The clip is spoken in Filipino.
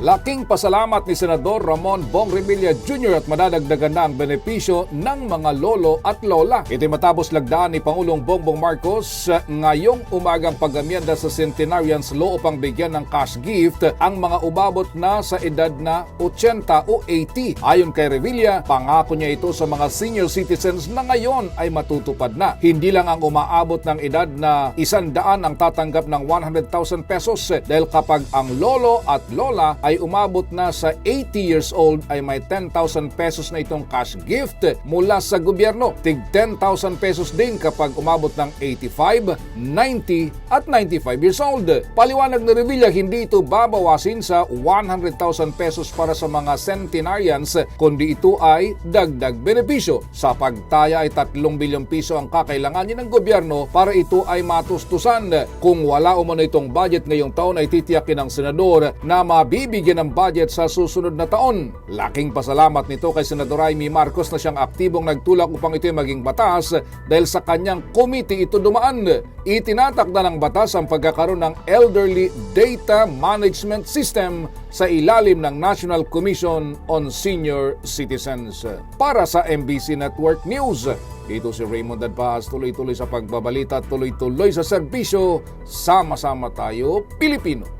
Laking pasalamat ni Senador Ramon Bong Revilla Jr. at madadagdagan na ang benepisyo ng mga lolo at lola. Ito matapos lagdaan ni Pangulong Bongbong Marcos uh, ngayong umagang pag-amienda sa Centenarians Law upang bigyan ng cash gift ang mga umabot na sa edad na 80 o 80. Ayon kay Revilla, pangako niya ito sa mga senior citizens na ngayon ay matutupad na. Hindi lang ang umaabot ng edad na isandaan ang tatanggap ng 100,000 pesos eh, dahil kapag ang lolo at lola ay umabot na sa 80 years old ay may 10,000 pesos na itong cash gift mula sa gobyerno. Tig 10,000 pesos din kapag umabot ng 85, 90 at 95 years old. Paliwanag ni Revilla, hindi ito babawasin sa 100,000 pesos para sa mga centenarians kundi ito ay dagdag benepisyo. Sa pagtaya ay 3 bilyong piso ang kakailanganin ng gobyerno para ito ay matustusan. Kung wala umano itong budget ngayong taon ay titiyakin ng senador na mabibigyan ng budget sa susunod na taon. Laking pasalamat nito kay Senador Amy Marcos na siyang aktibong nagtulak upang ito maging batas dahil sa kanyang committee ito dumaan. Itinatak na ng batas ang pagkakaroon ng Elderly Data Management System sa ilalim ng National Commission on Senior Citizens. Para sa MBC Network News, ito si Raymond Adpaz, tuloy-tuloy sa pagbabalita, tuloy-tuloy sa serbisyo, sama-sama tayo, Pilipino.